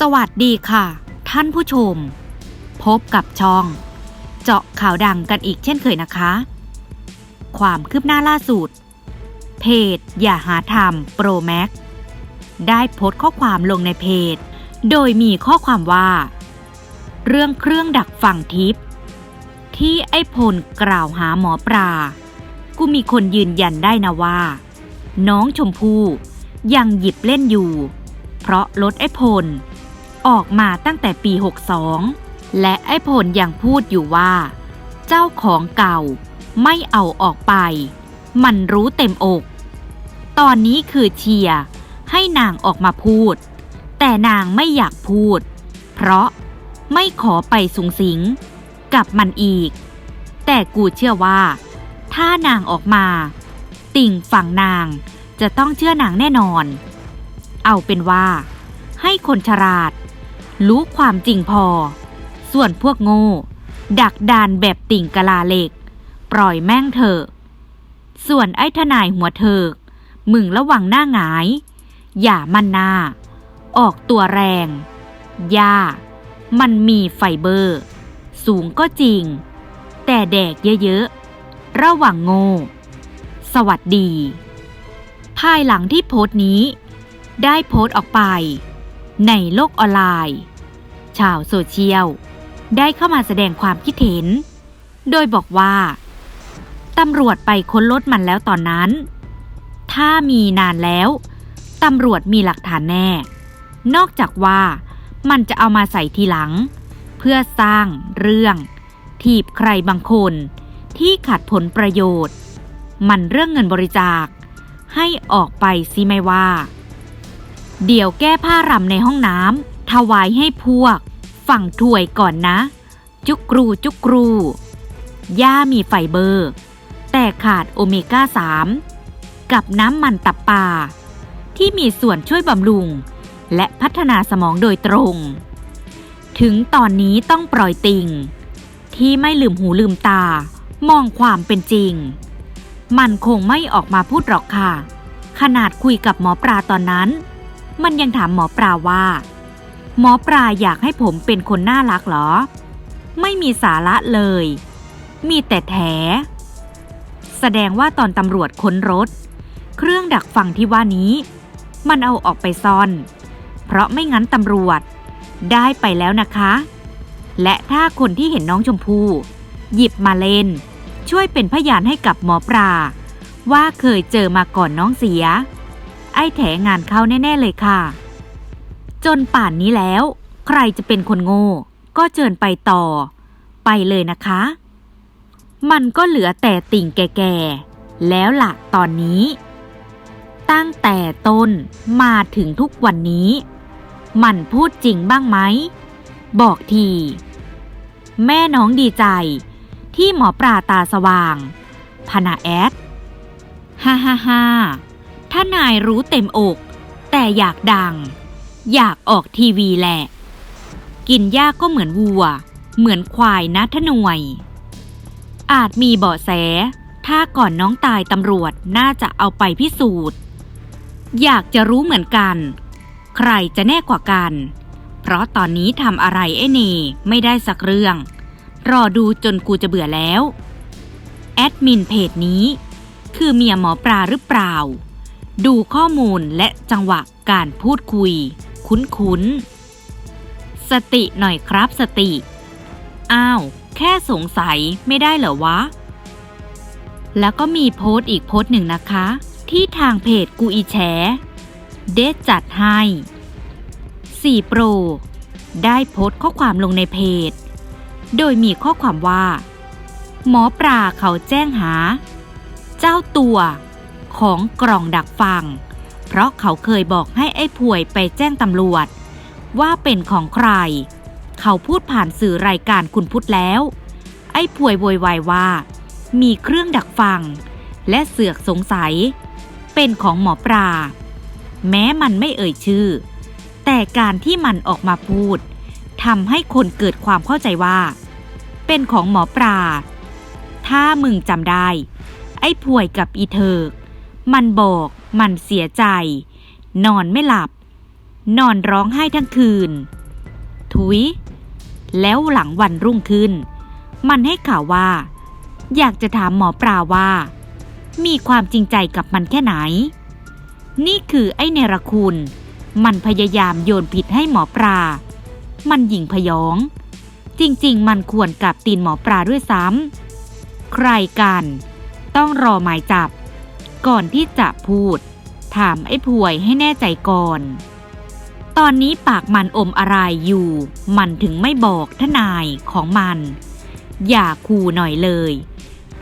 สวัสดีค่ะ ท่านผู้ชม พบกับช่อง เจาะข่าวดังกันอีกเช่นเคยนะคะ ความคืบหน้าล่าสุด เพจ อย่าหาทำโปรแม็กได้โพสต์ข้อความลงในเพจ โดยมีข้อความว่า เรื่องเครื่องดักฟังทิพย์ที่ไอ้พลกล่าวหาหมอปลากูมีคนยืนยันได้นะว่า น้องชมพู่ยังหยิบเล่นอยู่ เพราะรถไอ้พล ออกมาตั้งแต่ปี 62 และไอ้พลยังพูดอยู่ว่า เจ้าของเก่าไม่เอาออกไป มันรู้เต็มอก ตอนนี้คือเชียร์ให้นางออกมาพูด แต่นางไม่อยากพูด เพราะไม่ขอไปสุงสิง กับมันอีก แต่กูเชื่อว่า ถ้านางออกมา ติ่งฝั่งนางจะต้องเชื่อนางแน่นอน เอาเป็นว่า ให้คนฉลาด รู้ความจริงพอ ส่วนพวกโง่ ดักดานแบบติ่งกะลาเหล็ก ปล่อยแม่งเถอะส่วนไอ้ทนายหัวเถิก มึงระวังหน้าหงาย อย่ามันหน้าออกตัวแรงยามันมีไฟเบอร์ สูงก็จริง แต่แดกเยอะๆ ระวังโง่ สวัสดี ภายหลังที่โพสต์นี้ ได้โพสต์ออกไป ในโลกออนไลน์ ชาวโซเชียล ได้เข้ามาแสดงความคิดเห็น โดยบอกว่าตำรวจไปค้นรถมันแล้วตอนนั้น ถ้ามีนานแล้วตำรวจมีหลักฐานแน่ นอกจากว่ามันจะเอามาใส่ทีหลัง เพื่อสร้างเรื่องทีบใครบางคนที่ขัดผลประโยชน์ มันเรื่องเงินบริจาค ให้ออกไปสิไม่ว่า เดี๋ยวแก้ผ้ารำในห้องน้ำถวายให้พวก ฝั่งถวยก่อนนะ จุกรูจุกรู ย่ามีไฟเบอร์ แต่ขาดโอเมก้า 3 กับน้ำมันตับปลาที่มีส่วนช่วยบำรุง และพัฒนาสมองโดยตรง ถึงตอนนี้ต้องปล่อยติ่ง ที่ไม่ลืมหูลืมตา มองความเป็นจริง มันคงไม่ออกมาพูดหรอกค่ะ ขนาดคุยกับหมอปลาตอนนั้น มันยังถามหมอปลาว่า หมอปลาอยากให้ผมเป็นคนน่ารักเหรอ ไม่มีสาระเลย มีแต่แถ แสดงว่าตอนตำรวจค้นรถ เครื่องดักฟังที่ว่านี้ มันเอาออกไปซ่อน เพราะไม่งั้นตำรวจ ได้ไปแล้วนะคะ และถ้าคนที่เห็นน้องชมพู่หยิบมาเล่น ช่วยเป็นพยานให้กับหมอปลาว่าเคยเจอมาก่อนน้องเสีย ไอ้แถงานเข้าแน่ ๆ เลยค่ะ จนป่านนี้แล้ว ใครจะเป็นคนโง่ ก็เชิญไปต่อ ไปเลยนะคะ มันก็เหลือแต่ติ่งแก่ๆ แล้วล่ะตอนนี้ ตั้งแต่ต้นมาถึงทุกวันนี้ มันพูดจริงบ้างไหม บอกที แม่น้องดีใจ ที่หมอปลาตาสว่างพนาแอด ฮ่าฮ่าฮ่า ถ้านายรู้เต็มอก แต่อยากดัง อยากออกทีวีแหละ กินหญ้าก็เหมือนวัว เหมือนควายนะทนวย อาจมีเบาะแส ถ้าก่อนน้องตายตำรวจน่าจะเอาไปพิสูจน์ อยากจะรู้เหมือนกัน ใครจะแน่กว่ากัน เพราะตอนนี้ทำอะไรไอ้เนไม่ได้สักเรื่อง รอดูจนกูจะเบื่อแล้ว แอดมินเพจนี้คือเมียหมอปลาหรือเปล่า ดูข้อมูลและจังหวะการพูดคุย คุ้นๆ สติหน่อยครับสติ อ้าว แค่สงสัยไม่ได้เหรอวะ แล้วก็มีโพสต์อีกโพสต์หนึ่งนะคะ ที่ทางเพจกูอีแฉเดดจัดให้4โปรได้โพสต์ข้อความลงในเพจ โดยมีข้อความว่า หมอปลาเขาแจ้งหา เจ้าตัว ของกล่องดักฟัง เพราะเขาเคยบอกให้ไอ้ผวยไปแจ้งตำรวจ ว่าเป็นของใคร เขาพูดผ่านสื่อรายการคุณพุทธแล้ว ไอ้ผวยโวยวายว่า มีเครื่องดักฟัง และเสือกสงสัย เป็นของหมอปลา แม้มันไม่เอ่ยชื่อ แต่การที่มันออกมาพูดทำให้คนเกิดความเข้าใจว่า เป็นของหมอปลาถ้ามึงจำได้ ไอ้ป่วยกับอีเถิก มันบอก มันเสียใจ นอนไม่หลับ นอนร้องไห้ทั้งคืนทุย แล้วหลังวันรุ่งขึ้น มันให้ข่าวว่า อยากจะถามหมอปลาว่า มีความจริงใจกับมันแค่ไหน นี่คือไอ้เนรคุณ มันพยายามโยนผิดให้หมอปลา มันหยิ่งพยอง จริง ๆ มันควรกับตีนหมอปลาด้วยซ้ำใครกัน ต้องรอหมายจับ ก่อนที่จะพูด ถามไอ้ผวยให้แน่ใจก่อน ตอนนี้ปากมันอมอะไรอยู่ มันถึงไม่บอกทนายของมัน อย่าคู่หน่อยเลย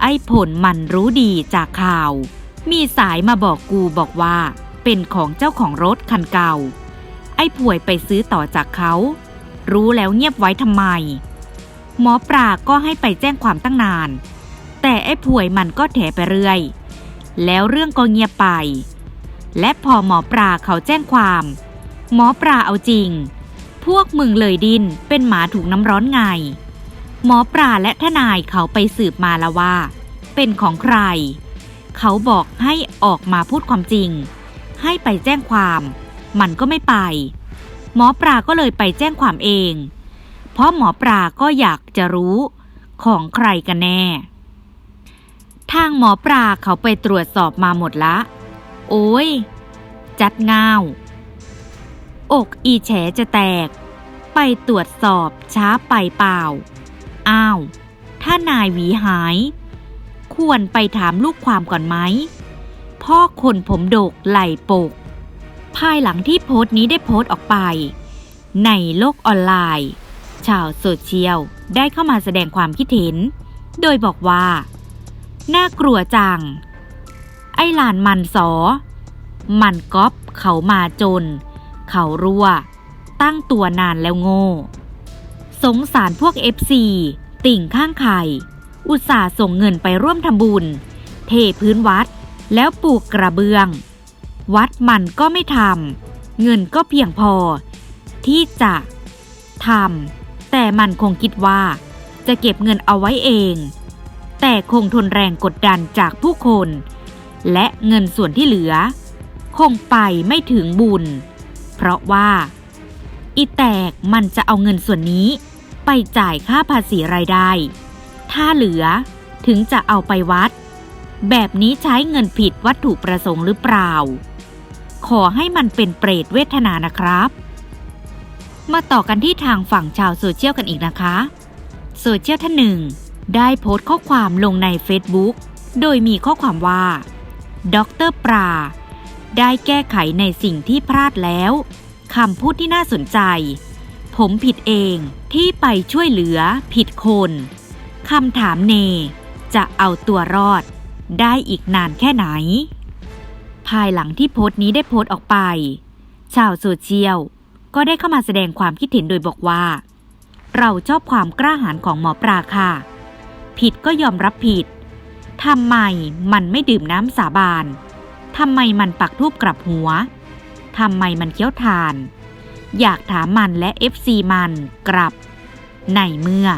ไอ้ผลมันรู้ดีจากข่าว มีสายมาบอกกูบอกว่า เป็นของเจ้าของรถคันเก่า ไอ้ป่วยไปซื้อต่อจากเขา รู้แล้วเงียบไว้ทำไม หมอปลาก็ให้ไปแจ้งความตั้งนาน แต่ไอ้ป่วยมันก็แถไปเรื่อย แล้วเรื่องก็เงียบไป และพอหมอปลาเขาแจ้งความ หมอปลาเอาจริง พวกมึงเลยดินเป็นหมาถูกน้ำร้อนไง หมอปลาและทนายเขาไปสืบมาแล้วว่า เป็นของใคร เขาบอกให้ออกมาพูดความจริง ให้ไปแจ้งความ มันก็ไม่ไป หมอปลาก็เลยไปแจ้งความเอง เพราะหมอปลาก็อยากจะรู้ของใครกันแน่ ทางหมอปลาเขาไปตรวจสอบมาหมดละ โอ้ย จัดงาว อกอีแฉจะแตก ไปตรวจสอบช้าไปเปล่า อ้าว ถ้านายหวีหาย ควรไปถามลูกความก่อนไหม พ่อคนผมโดกไหลปก ภายหลังที่โพสต์นี้ได้โพสต์ออกไป ในโลกออนไลน์ ชาวโซเชียลได้เข้ามาแสดงความคิดเห็น โดยบอกว่า น่ากลัวจัง ไอ้หลานมันสอ มันก๊อปเขามาจน เขารั่ว ตั้งตัวนานแล้วโง่ สงสารพวกเอฟซีติ่งข้างไข่ อุตส่าห์ส่งเงินไปร่วมทำบุญ เทพื้นวัดแล้วปลูกกระเบื้อง วัดมันก็ไม่ทำ เงินก็เพียงพอ ที่จะทำแต่มันคงคิดว่า จะเก็บเงินเอาไว้เอง แต่คงทนแรงกดดันจากผู้คน และเงินส่วนที่เหลือ คงไปไม่ถึงบุญ เพราะว่า อีแตกมันจะเอาเงินส่วนนี้ ไปจ่ายค่าภาษีรายได้ ถ้าเหลือถึงจะเอาไปวัด แบบนี้ใช้เงินผิดวัตถุประสงค์หรือเปล่า ขอให้มันเป็นเปรตเวทนานะครับ มาต่อกันที่ทางฝั่งชาวโซเชียลกันอีกนะคะ โซเชียลท่านหนึ่ง ได้โพสต์ข้อความลงใน Facebook โดยมีข้อความว่า ดรปรา ได้แก้ไขในสิ่งที่พลาดแล้วคำพูดที่น่าสนใจ ผมผิดเองที่ไปช่วยเหลือผิดคนคำถามเน จะเอาตัวรอด ได้อีกนานแค่ไหน ภายหลังที่โพสต์นี้ได้โพสต์ออกไป ชาวโซเชียลก็ได้เข้ามาแสดงความคิดเห็นโดยบอกว่า เราชอบความกล้าหาญของหมอปลาค่ะ ผิดก็ยอมรับผิดทำไมมันไม่ดื่มน้ำสาบานทำไมมันปักทูบกลับหัวทำไมมันเคี้ยวทาน อยากถามมันและเอฟซีมันกลับ ในเมื่อ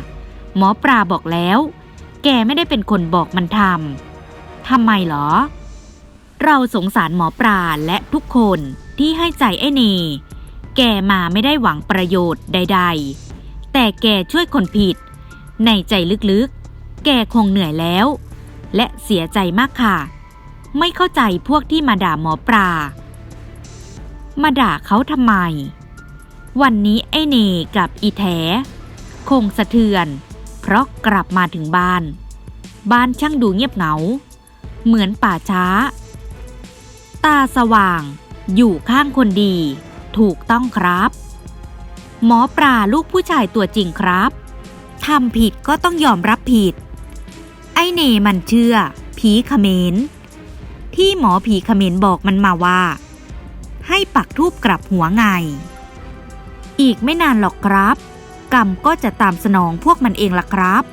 หมอปลาบอกแล้ว แกไม่ได้เป็นคนบอกมันทำทำไมหรอ เราสงสารหมอปลาและทุกคนที่ให้ใจไอ้เน แกมาไม่ได้หวังประโยชน์ใด ๆ แต่แกช่วยคนผิด ในใจลึก แกคงเหนื่อยแล้ว และเสียใจมากค่ะ ไม่เข้าใจพวกที่มาด่าหมอปลา มาด่าเขาทำไม วันนี้ไอเนกับอีแถคงสะเทือน เพราะกลับมาถึงบ้าน บ้านช่างดูเงียบเหงา เหมือนป่าช้า ตาสว่างอยู่ข้างคนดี ถูกต้องครับ หมอปลาลูกผู้ชายตัวจริงครับทำผิดก็ต้องยอมรับผิด ไอเนมันเชื่อ ผีเขมรที่หมอผีเขมรบอกมันมาว่า ให้ปักทูบกลับหัวไง อีกไม่นานหรอกครับ กรรมก็จะตามสนองพวกมันเองล่ะครับ